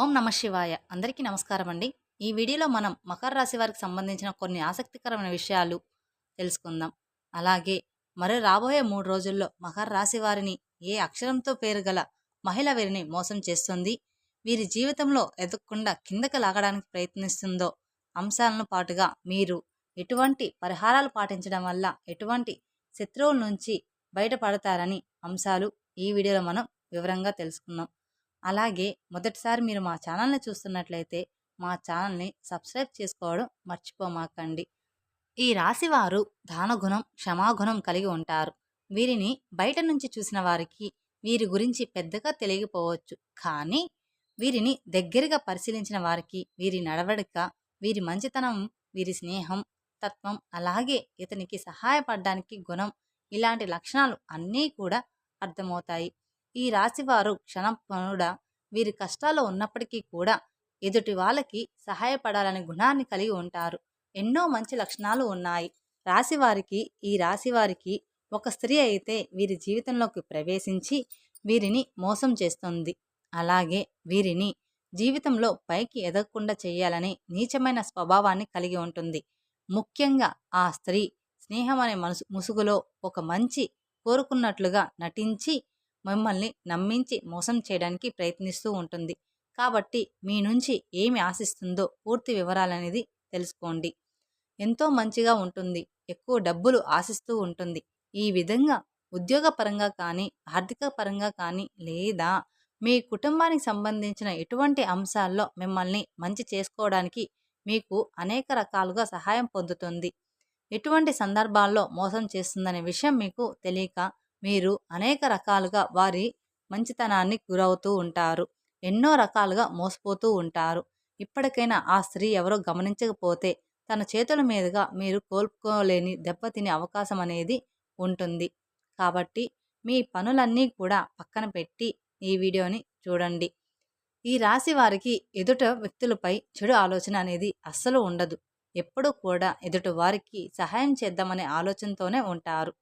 ఓం నమ శివాయ. అందరికీ నమస్కారం అండి. ఈ వీడియోలో మనం మకర రాశి వారికి సంబంధించిన కొన్ని ఆసక్తికరమైన విషయాలు తెలుసుకుందాం. అలాగే మరో రాబోయే మూడు రోజుల్లో మకర రాశి వారిని ఏ అక్షరంతో పేరు గల మహిళ వీరిని మోసం చేస్తుంది వీరి జీవితంలో ఎదగకుండా కిందకి లాగడానికి ప్రయత్నిస్తుందో అంశాలను పాటుగా మీరు ఎటువంటి పరిహారాలు పాటించడం వల్ల ఎటువంటి శత్రువుల నుంచి బయటపడతారని అంశాలు ఈ వీడియోలో మనం వివరంగా తెలుసుకుందాం. అలాగే మొదటిసారి మీరు మా ఛానల్ని చూస్తున్నట్లయితే మా ఛానల్ని సబ్స్క్రైబ్ చేసుకోవడం మర్చిపోమాకండి. ఈ రాశివారు దానగుణం క్షమాగుణం కలిగి ఉంటారు. వీరిని బయట నుంచి చూసిన వారికి వీరి గురించి పెద్దగా తెలియకపోవచ్చు. కానీ వీరిని దగ్గరగా పరిశీలించిన వారికి వీరి నడవడిక వీరి మంచితనం వీరి స్నేహం తత్వం అలాగే ఇతనికి సహాయపడడానికి గుణం ఇలాంటి లక్షణాలు అన్నీ కూడా అర్థమవుతాయి. ఈ రాశివారు క్షణపనుడ వీరి కష్టాల్లో ఉన్నప్పటికీ కూడా ఎదుటి వాళ్ళకి సహాయపడాలనే గుణాన్ని కలిగి ఉంటారు. ఎన్నో మంచి లక్షణాలు ఉన్నాయి. రాశివారికి ఈ రాశివారికి ఒక స్త్రీ అయితే వీరి జీవితంలోకి ప్రవేశించి వీరిని మోసం చేస్తుంది. అలాగే వీరిని జీవితంలో పైకి ఎదగకుండా చేయాలని నీచమైన స్వభావాన్ని కలిగి ఉంటుంది. ముఖ్యంగా ఆ స్త్రీ స్నేహం అనే మనసు ముసుగులో ఒక మంచి కోరుకున్నట్లుగా నటించి మిమ్మల్ని నమ్మించి మోసం చేయడానికి ప్రయత్నిస్తూ ఉంటుంది. కాబట్టి మీ నుంచి ఏమి ఆశిస్తుందో పూర్తి వివరాలనేది తెలుసుకోండి. ఎంతో మంచిగా ఉంటుంది. ఎక్కువ డబ్బులు ఆశిస్తూ ఉంటుంది. ఈ విధంగా ఉద్యోగపరంగా కానీ ఆర్థిక పరంగా కానీ లేదా మీ కుటుంబానికి సంబంధించిన ఎటువంటి అంశాల్లో మిమ్మల్ని మంచి చేసుకోవడానికి మీకు అనేక రకాలుగా సహాయం పొందుతుంది. ఎటువంటి సందర్భాల్లో మోసం చేస్తుందనే విషయం మీకు తెలియక మీరు అనేక రకాలుగా వారి మంచితనాన్ని గురవుతూ ఉంటారు. ఎన్నో రకాలుగా మోసపోతూ ఉంటారు. ఇప్పటికైనా ఆ స్త్రీ ఎవరో గమనించకపోతే తన చేతుల మీదుగా మీరు కోల్పోలేని దెబ్బతినే అవకాశం అనేది ఉంటుంది. కాబట్టి మీ పనులన్నీ కూడా పక్కన పెట్టి ఈ వీడియోని చూడండి. ఈ రాశి వారికి ఎదుట వ్యక్తులపై చెడు ఆలోచన అనేది అస్సలు ఉండదు. ఎప్పుడూ కూడా ఎదుటి వారికి సహాయం చేద్దామనే ఆలోచనతోనే ఉంటారు.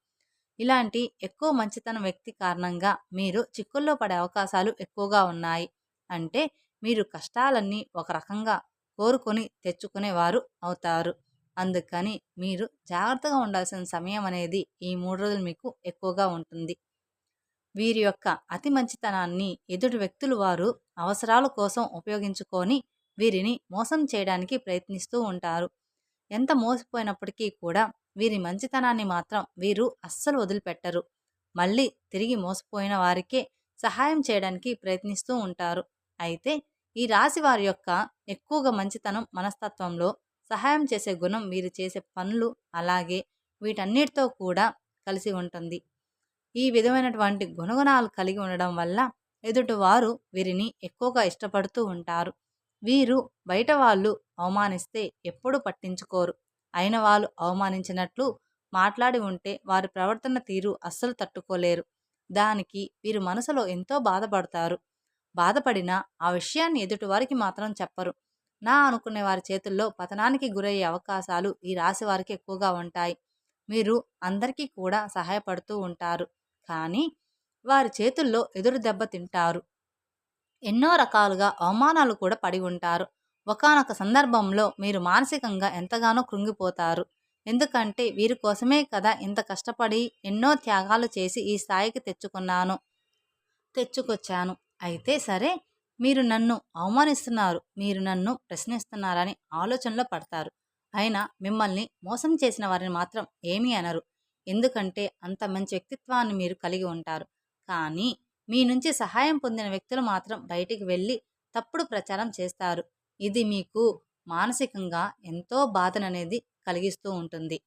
ఇలాంటి ఎక్కువ మంచితనం వ్యక్తి కారణంగా మీరు చిక్కుల్లో పడే అవకాశాలు ఎక్కువగా ఉన్నాయి. అంటే మీరు కష్టాలన్నీ ఒక రకంగా కోరుకొని తెచ్చుకునేవారు అవుతారు. అందుకని మీరు జాగ్రత్తగా ఉండాల్సిన సమయం అనేది ఈ మూడు రోజులు మీకు ఎక్కువగా ఉంటుంది. వీరి యొక్క అతి మంచితనాన్ని ఎదుటి వ్యక్తులు వారు అవసరాల కోసం ఉపయోగించుకొని వీరిని మోసం చేయడానికి ప్రయత్నిస్తూ ఉంటారు. ఎంత మోసపోయినప్పటికీ కూడా వీరి మంచితనాన్ని మాత్రం వీరు అస్సలు వదిలిపెట్టరు. మళ్ళీ తిరిగి మోసపోయిన వారికే సహాయం చేయడానికి ప్రయత్నిస్తూ ఉంటారు. అయితే ఈ రాశి వారి యొక్క ఎక్కువగా మంచితనం మనస్తత్వంలో సహాయం చేసే గుణం వీరు చేసే పనులు అలాగే వీటన్నిటితో కూడా కలిసి ఉంటుంది. ఈ విధమైనటువంటి గుణగుణాలు కలిగి ఉండడం వల్ల ఎదుటివారు వీరిని ఎక్కువగా ఇష్టపడుతూ ఉంటారు. వీరు బయట వాళ్ళు అవమానిస్తే ఎప్పుడూ పట్టించుకోరు. అయిన వాళ్ళు అవమానించినట్లు మాట్లాడి ఉంటే వారి ప్రవర్తన తీరు అస్సలు తట్టుకోలేరు. దానికి వీరు మనసులో ఎంతో బాధపడతారు. బాధపడిన ఆ విషయాన్ని ఎదుటివారికి మాత్రం చెప్పరు. నా అనుకునే వారి చేతుల్లో పతనానికి గురయ్యే అవకాశాలు ఈ రాశి వారికి ఎక్కువగా ఉంటాయి. మీరు అందరికీ కూడా సహాయపడుతూ ఉంటారు. కానీ వారి చేతుల్లో ఎదురు దెబ్బ తింటారు. ఎన్నో రకాలుగా అవమానాలు కూడా పడి ఉంటారు. ఒకనొక సందర్భంలో మీరు మానసికంగా ఎంతగానో కృంగిపోతారు. ఎందుకంటే వీరి కోసమే కదా ఇంత కష్టపడి ఎన్నో త్యాగాలు చేసి ఈ స్థాయికి తెచ్చుకున్నాను తెచ్చుకొచ్చాను. అయితే సరే మీరు నన్ను అవమానిస్తున్నారు మీరు నన్ను ప్రశ్నిస్తున్నారని ఆలోచనలో పడతారు. అయినా మిమ్మల్ని మోసం చేసిన వారిని మాత్రం ఏమీ అనరు. ఎందుకంటే అంత మంచి వ్యక్తిత్వాన్ని మీరు కలిగి ఉంటారు. కానీ మీ నుంచి సహాయం పొందిన వ్యక్తులు మాత్రం బయటికి వెళ్ళి తప్పుడు ప్రచారం చేస్తారు. ఇది మీకు మానసికంగా ఎంతో బాధననేది కలిగిస్తూ ఉంటుంది.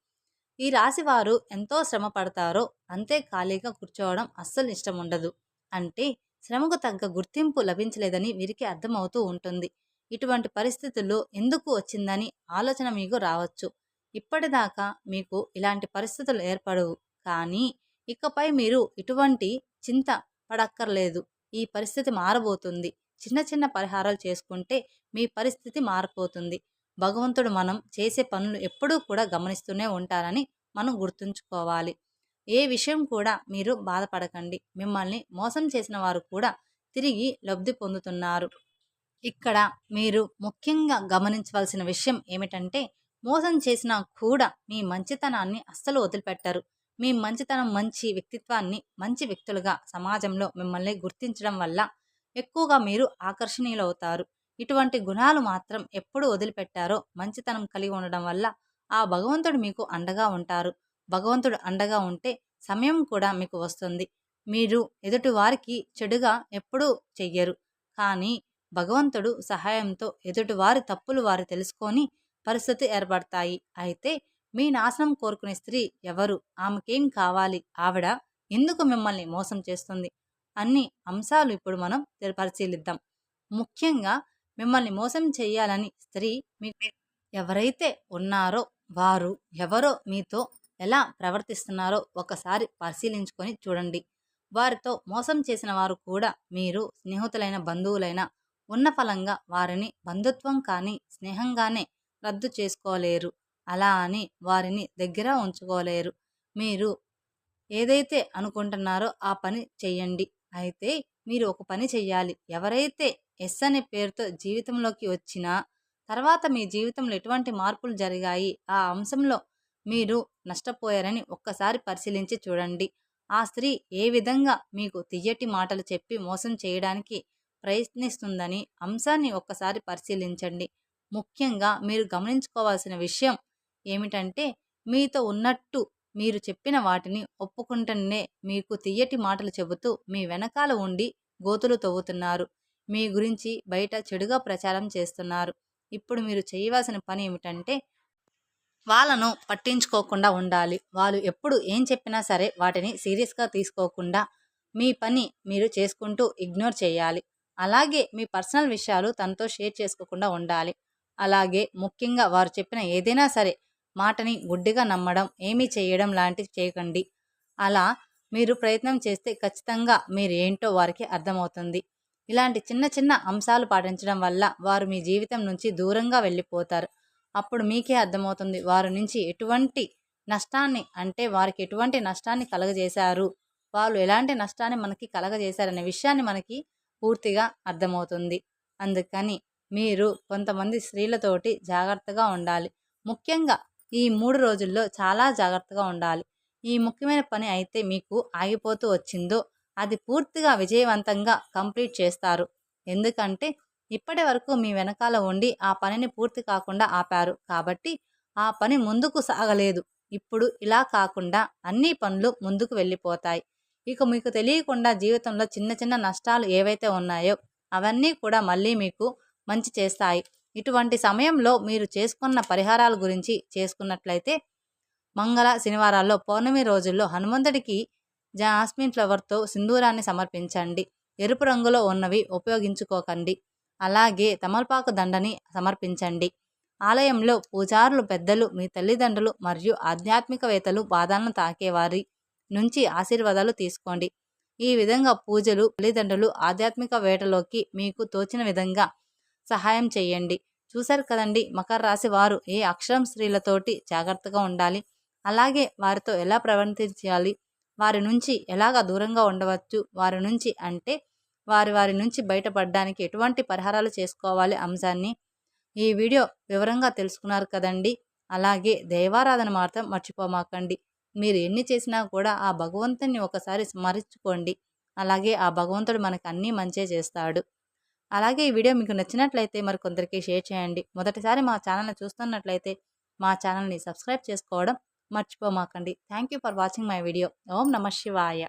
ఈ రాశి వారు ఎంతో శ్రమ పడతారో అంతే ఖాళీగా కూర్చోవడం అస్సలు ఇష్టం ఉండదు. అంటే శ్రమకు తగ్గ గుర్తింపు లభించలేదని వీరికి అర్థమవుతూ ఉంటుంది. ఇటువంటి పరిస్థితుల్లో ఎందుకు వచ్చిందని ఆలోచన మీకు రావచ్చు. ఇప్పటిదాకా మీకు ఇలాంటి పరిస్థితులు ఏర్పడవు. కానీ ఇకపై మీరు ఇటువంటి చింత పడక్కర్లేదు. ఈ పరిస్థితి మారబోతుంది. చిన్న చిన్న పరిహారాలు చేసుకుంటే మీ పరిస్థితి మారిపోతుంది. భగవంతుడు మనం చేసే పనులు ఎప్పుడూ కూడా గమనిస్తూనే ఉంటారని మనం గుర్తుంచుకోవాలి. ఏ విషయం కూడా మీరు బాధపడకండి. మిమ్మల్ని మోసం చేసిన వారు కూడా తిరిగి లబ్ధి పొందుతున్నారు. ఇక్కడ మీరు ముఖ్యంగా గమనించవలసిన విషయం ఏమిటంటే మోసం చేసినా కూడా మీ మంచితనాన్ని అస్సలు వదిలిపెట్టరు. మీ మంచితనం మంచి వ్యక్తిత్వాన్ని మంచి వ్యక్తులుగా సమాజంలో మిమ్మల్ని గుర్తించడం వల్ల ఎక్కువగా మీరు ఆకర్షణీయులవుతారు. ఇటువంటి గుణాలు మాత్రం ఎప్పుడు వదిలిపెట్టారో మంచితనం కలిగి ఉండడం వల్ల ఆ భగవంతుడు మీకు అండగా ఉంటారు. భగవంతుడు అండగా ఉంటే సమయం కూడా మీకు వస్తుంది. మీరు ఎదుటి వారికి చెడుగా ఎప్పుడూ చెయ్యరు. కానీ భగవంతుడు సహాయంతో ఎదుటివారి తప్పులు వారు తెలుసుకొని పరిస్థితి ఏర్పడతాయి. అయితే మీ నాశనం కోరుకునే స్త్రీ ఎవరు? ఆమెకేం కావాలి? ఆవిడ ఎందుకు మిమ్మల్ని మోసం చేస్తుంది? అన్ని అంశాలు ఇప్పుడు మనం పరిశీలిద్దాం. ముఖ్యంగా మిమ్మల్ని మోసం చేయాలని స్త్రీ మీ ఎవరైతే ఉన్నారో వారు ఎవరో మీతో ఎలా ప్రవర్తిస్తున్నారో ఒకసారి పరిశీలించుకొని చూడండి. వారితో మోసం చేసిన వారు కూడా మీరు స్నేహితులైన బంధువులైన ఉన్న ఫలంగా వారిని బంధుత్వం కానీ స్నేహంగానే రద్దు చేసుకోలేరు. అలా అని వారిని దగ్గర ఉంచుకోలేరు. మీరు ఏదైతే అనుకుంటున్నారో ఆ పని చెయ్యండి అయితే మీరు ఒక పని చెయ్యాలి. ఎవరైతే ఎస్ అనే పేరుతో జీవితంలోకి వచ్చినా తర్వాత మీ జీవితంలో ఎటువంటి మార్పులు జరిగాయి ఆ అంశంలో మీరు నష్టపోయారని ఒక్కసారి పరిశీలించి చూడండి. ఆ స్త్రీ ఏ విధంగా మీకు తియ్యటి మాటలు చెప్పి మోసం చేయడానికి ప్రయత్నిస్తుందని అంశాన్ని ఒక్కసారి పరిశీలించండి. ముఖ్యంగా మీరు గమనించుకోవాల్సిన విషయం ఏమిటంటే మీతో ఉన్నట్టు మీరు చెప్పిన వాటిని ఒప్పుకుంటూనే మీకు తియ్యటి మాటలు చెబుతూ మీ వెనకాల ఉండి గోతులు తవ్వుతున్నారు. మీ గురించి బయట చెడుగా ప్రచారం చేస్తున్నారు. ఇప్పుడు మీరు చేయవలసిన పని ఏమిటంటే వాళ్ళను పట్టించుకోకుండా ఉండాలి. వాళ్ళు ఎప్పుడు ఏం చెప్పినా సరే వాటిని సీరియస్గా తీసుకోకుండా మీ పని మీరు చేసుకుంటూ ఇగ్నోర్ చేయాలి. అలాగే మీ పర్సనల్ విషయాలు తనతో షేర్ చేసుకోకుండా ఉండాలి. అలాగే ముఖ్యంగా వారు చెప్పిన ఏదైనా సరే మాటని గుడ్డిగా నమ్మడం ఏమీ చేయడం లాంటివి చేయకండి. అలా మీరు ప్రయత్నం చేస్తే ఖచ్చితంగా మీరు ఏంటో వారికి అర్థమవుతుంది. ఇలాంటి చిన్న చిన్న అంశాలు పాటించడం వల్ల వారు మీ జీవితం నుంచి దూరంగా వెళ్ళిపోతారు. అప్పుడు మీకే అర్థమవుతుంది వారి నుంచి ఎటువంటి నష్టాన్ని అంటే వారికి ఎటువంటి నష్టాన్ని కలగజేశారు వాళ్ళు ఎలాంటి నష్టాన్ని మనకి కలగజేశారనే విషయాన్ని మనకి పూర్తిగా అర్థమవుతుంది. అందుకని మీరు కొంతమంది స్త్రీలతోటి జాగ్రత్తగా ఉండాలి. ముఖ్యంగా ఈ మూడు రోజుల్లో చాలా జాగ్రత్తగా ఉండాలి. ఈ ముఖ్యమైన పని అయితే మీకు ఆగిపోతూ వచ్చిందో అది పూర్తిగా విజయవంతంగా కంప్లీట్ చేస్తారు. ఎందుకంటే ఇప్పటి వరకు మీ వెనకాల ఉండి ఆ పనిని పూర్తి కాకుండా ఆపారు. కాబట్టి ఆ పని ముందుకు సాగలేదు. ఇప్పుడు ఇలా కాకుండా అన్ని పనులు ముందుకు వెళ్ళిపోతాయి. ఇక మీకు తెలియకుండా జీవితంలో చిన్న చిన్న నష్టాలు ఏవైతే ఉన్నాయో అవన్నీ కూడా మళ్ళీ మీకు మంచి చేస్తాయి. ఇటువంటి సమయంలో మీరు చేసుకున్న పరిహారాల గురించి చేసుకున్నట్లయితే మంగళ శనివారాల్లో పౌర్ణమి రోజుల్లో హనుమంతుడికి జాస్మిన్ ఫ్లవర్తో సింధూరాన్ని సమర్పించండి. ఎరుపు రంగులో ఉన్నవి ఉపయోగించుకోకండి. అలాగే తమలపాకు దండని సమర్పించండి. ఆలయంలో పూజారులు పెద్దలు మీ తల్లిదండ్రులు మరియు ఆధ్యాత్మికవేత్తలు పాదాలను తాకేవారి నుంచి ఆశీర్వాదాలు తీసుకోండి. ఈ విధంగా పూజలు తల్లిదండ్రులు ఆధ్యాత్మిక వేటలోకి మీకు తోచిన విధంగా సహాయం చేయండి. చూశారు కదండి మకర రాశి వారు ఏ అక్షరం స్త్రీలతోటి జాగ్రత్తగా ఉండాలి? అలాగే వారితో ఎలా ప్రవర్తించాలి? వారి నుంచి ఎలాగ దూరంగా ఉండవచ్చు? వారి నుంచి అంటే వారి వారి నుంచి బయటపడడానికి ఎటువంటి పరిహారాలు చేసుకోవాలి అంశాన్ని ఈ వీడియో వివరంగా తెలుసుకున్నారు కదండి. అలాగే దైవారాధన మాత్రం మర్చిపోమాకండి. మీరు ఎన్ని చేసినా కూడా ఆ భగవంతుని ఒకసారి స్మరించుకోండి. అలాగే ఆ భగవంతుడు మనకు అన్నీ మంచే చేస్తాడు. అలాగే ఈ వీడియో మీకు నచ్చినట్లయితే మరి కొందరికి షేర్ చేయండి. మొదటిసారి మా ఛానల్ని చూస్తున్నట్లయితే మా ఛానల్ని సబ్స్క్రైబ్ చేసుకోవడం మర్చిపోమాకండి. Thank you for watching my video. Om Namah Shivaya.